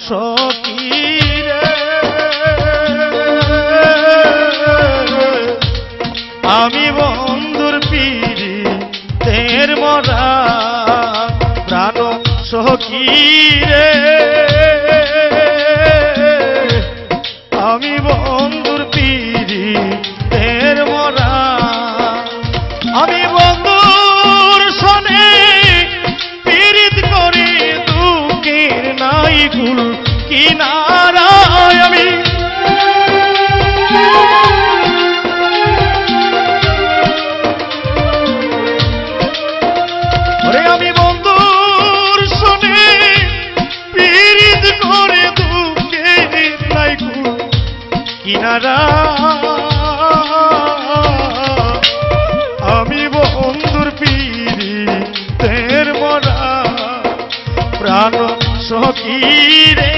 সখীরে আমি বন্ধুর পিড়ি তের মরা প্রাণ সখীরে আমি বন্ধুর পিড়ি তের মরা কুল কিনারায় আমি। আমি বন্ধুর শোনে কিনারা நீரே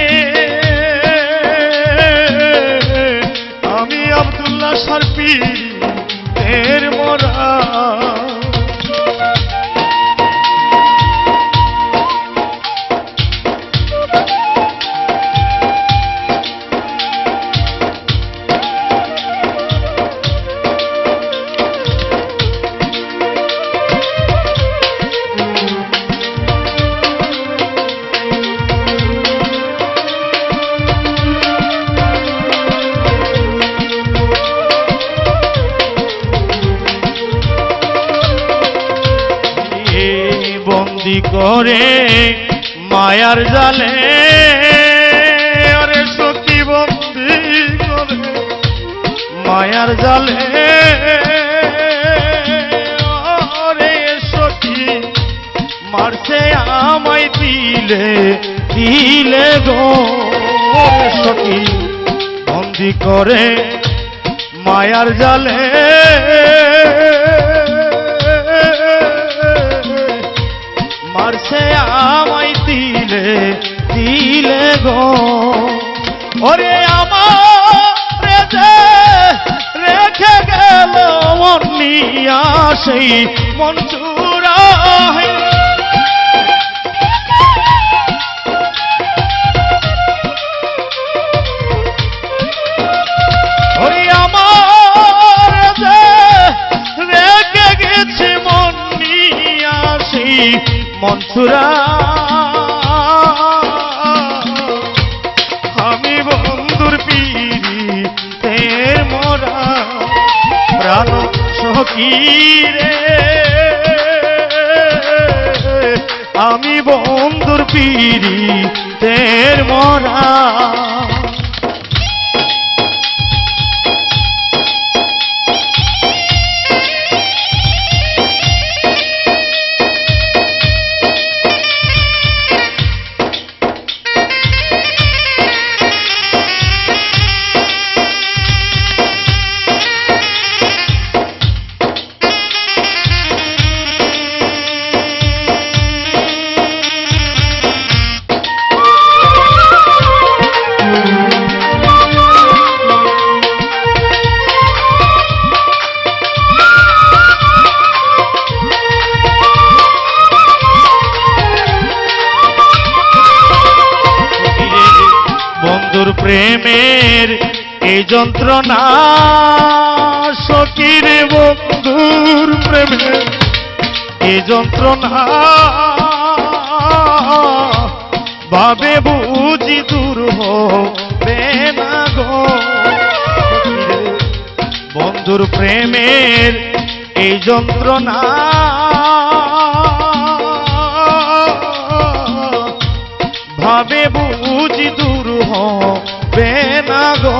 করে মায়ার জালে। আরে সখী বন্দি করে মায়ার জালে। মারছে আমায় দিলে দিলে গো। সখী বন্দি করে মায়ার জালে। দিলে গো। ওরে আমার রেখে গেল মন নিয়া সেই মন মন সেই মনসুরা প্রাণ সখীরে আমি বন্ধুর পিড়ি তের মরা। প্রেমের এই যন্ত্রণা, সখীর বন্ধুর প্রেমের এই যন্ত্রণা। ভাবে বুঝি দূর হবে না গো। বন্ধুর প্রেমের এই যন্ত্রণা। ভাবে বুঝি দূর হবে না গো।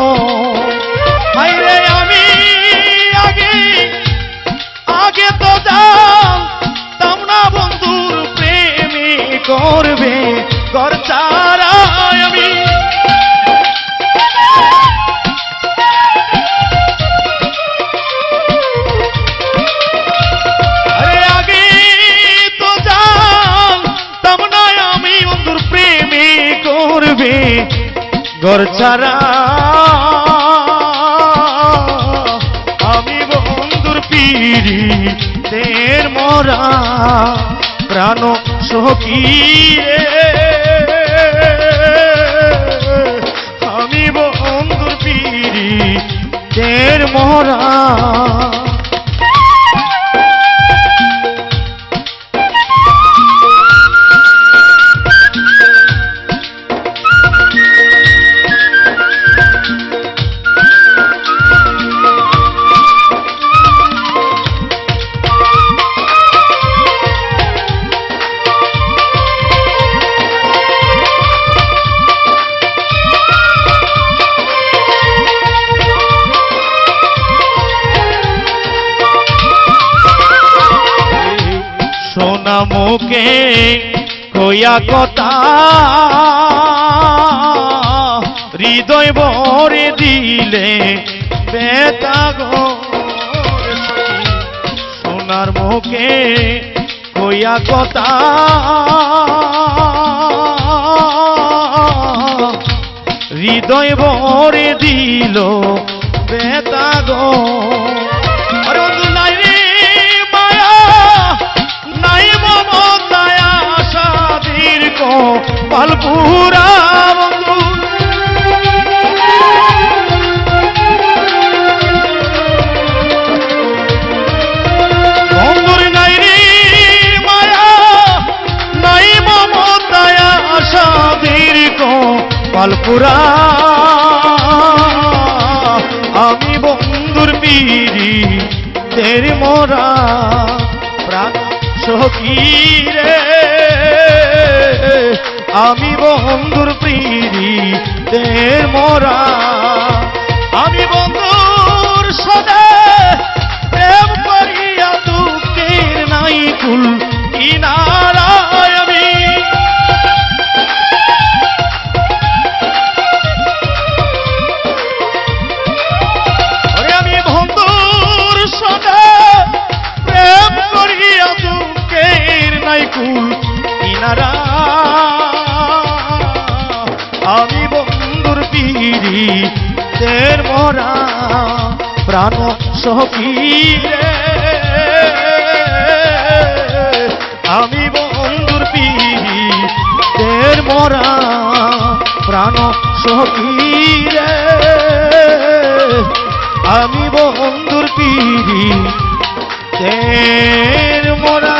হাইরে আমি আগে আগে তো জানতাম না বন্ধুর প্রেমে করবে ছাড়া আমি বন্ধুর পিড়ি দের মরা প্রাণ সখী আমি বন্ধুর পিড়ি দের মরা সোনা মুখে কইয়া কথা। হৃদয় ভরে দিলে বেতা গো। সোনার মুখে কইয়া কথা। হৃদয় ভরে দিল বেতা পালপুরা বন্ধু। বন্ধুর নাই রে মায়া, নাই মমতায়া সাধীর কো পালপুরা। আমি বন্ধুর পিড়ি তের মোরা প্রাণ সখী রে। আমি বন্ধুর পিড়ি তে মোরা দের মরা প্রাণ সখী আমি বন্ধুর পিড়ি দের মরা প্রাণ সখী আমি বন্ধুর পিড়ি তের মোরা